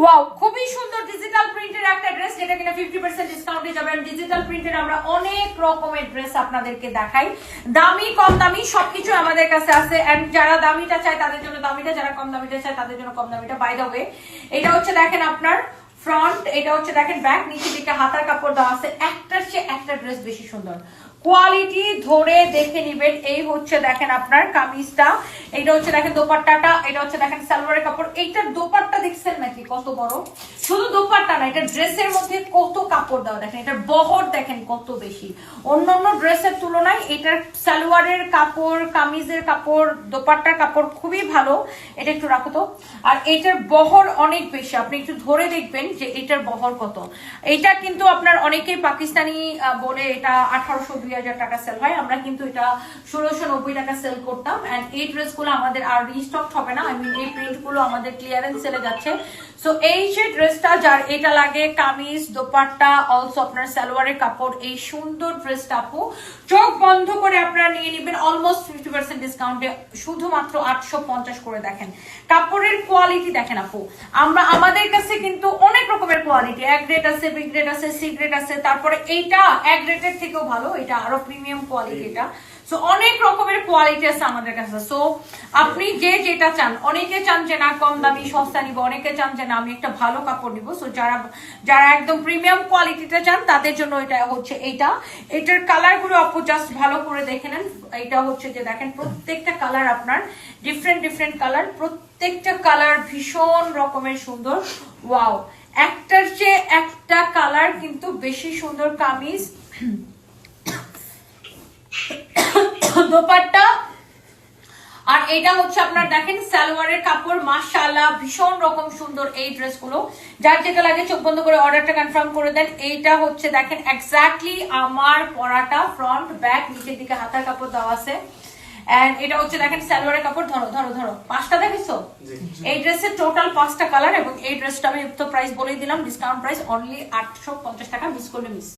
Wow খুবই সুন্দর digital প্রিন্টের একটা ড্রেস যেটা কিনা ফিফটি পার্সেন্ট ডিসকাউন্টে যাবেন ডিজিটাল প্রিন্টের আমরা অনেক রকমের ড্রেস আপনাদেরকে দেখাই। দামি, কম দামি, সবকিছু আমাদের কাছে আছে। এন্ড যারা দামিটা চায়, তাদের জন্য দামিটা, যারা কম দামিটা চায়, তাদের জন্য কম দামিটা বাই ওয়ে এটা হচ্ছে দেখেন আপনার ফ্রন্ট এটা হচ্ছে দেখেন ব্যাক নিচের দিকে হাতার কাপড় দেওয়া আছে। একটার চেয়ে একটা ড্রেস বেশি সুন্দর। কোয়ালিটি ধরে দেখে নিবেন। এই হচ্ছে দেখেন আপনার কামিজটা এটা হচ্ছে দেখেন দোপাট্টাটা, এটা হচ্ছে দেখেন সালোয়ারের কাপড়। এইটার দোপাট্টা দেখছেন নাকি? কত বড়? শুধু দোপাট্টা না, এটা ড্রেসের মধ্যে কত কাপড় দেওয়া দেখেন, এটার বহর দেখেন কত বেশি। অন্য অন্য ড্রেসের তুলনায় এটার সালোয়ারের কাপড়, কামিজের কাপড়, দোপাট্টার কাপড় খুবই ভালো, এটা একটু রাখো তো। আর এটার বহর অনেক বেশি, আপনি একটু ধরে দেখবেন যে এটার বহর কত। এটা কিন্তু আপনার অনেকেই পাকিস্তানি বলে এটা আঠারোশো দুই হাজার টাকা সেল হয়, আমরা কিন্তু এটা ষোলোশো নব্বই টাকা সেল করতাম। অ্যান্ড এই ড্রেসগুলো আমাদের আর রিস্টক হবে না আই মিন এই প্রিন্টগুলো আমাদের ক্লিয়ারেন্স সেলে যাচ্ছে। সো এই যে ড্রেসটা যার এটা লাগে কামিজ দোপাট্টা অলসো আপনার সালোয়ারের কাপড় এই সুন্দর ড্রেসটা আপু। চোখ বন্ধ করে আপনারা নিয়ে নেবেন অলমোস্ট ফিফটি পার্সেন্ট ডিসকাউন্টে শুধুমাত্র আটশো পঞ্চাশ করে দেখেন। কাপড়ের কোয়ালিটি দেখেন আপু। আমরা আমাদের কাছে কিন্তু অনেক রকমের কোয়ালিটি এক গ্রেড আছে বি গ্রেড আছে সি গ্রেড আছে তারপরে এইটা এক গ্রেডের থেকেও ভালো এটা আরও প্রিমিয়াম কোয়ালিটি এটা। সো অনেক রকমের কোয়ালিটি আছে আমাদের কাছে। সো আপনি যে যেটা চান, অনেকে চান যে, না, কম দামি, সস্তা নিব। অনেকে চান যে, না, আমি একটা ভালো কাপড় নিব। সো যারা যারা একদম প্রিমিয়াম কোয়ালিটিটা চান, তাদের জন্য এটা হচ্ছে এইটা। এটার কালারগুলো আপু জাস্ট ভালো করে দেখে নেন। এটা হচ্ছে যে, দেখেন, প্রত্যেকটা কালার আপনার ডিফারেন্ট ডিফারেন্ট কালার প্রত্যেকটা কালার ভীষণ রকমের সুন্দর। ওয়াও একটার চেয়ে একটা কালার কিন্তু বেশি সুন্দর কামিজ। দোপাট্টা আর এটা হচ্ছে আপনার দেখেন সালোয়ারের কাপড় মাশাআল্লাহ ভীষণ রকম সুন্দর এই ড্রেসগুলো। যার যেটা লাগে চোখ বন্ধ করে অর্ডারটা কনফার্ম করে দেন। এইটা হচ্ছে দেখেন এক্স্যাক্টলি আমার পরাটা ফ্রন্ট ব্যাক নিচের দিকে হাতার কাপড় দেওয়া আছে। এন্ড এটা হচ্ছে দেখেন সালোয়ারের কাপড়। ধরো ধরো ধরো পাঁচটা দেখেছ? এই ড্রেসের টোটাল পাঁচটা কালার এবং এই ড্রেসটা আমি প্রাইস বলেই দিলাম ডিসকাউন্ট প্রাইস অনলি আটশো পঞ্চাশ টাকা মিস করলে মিস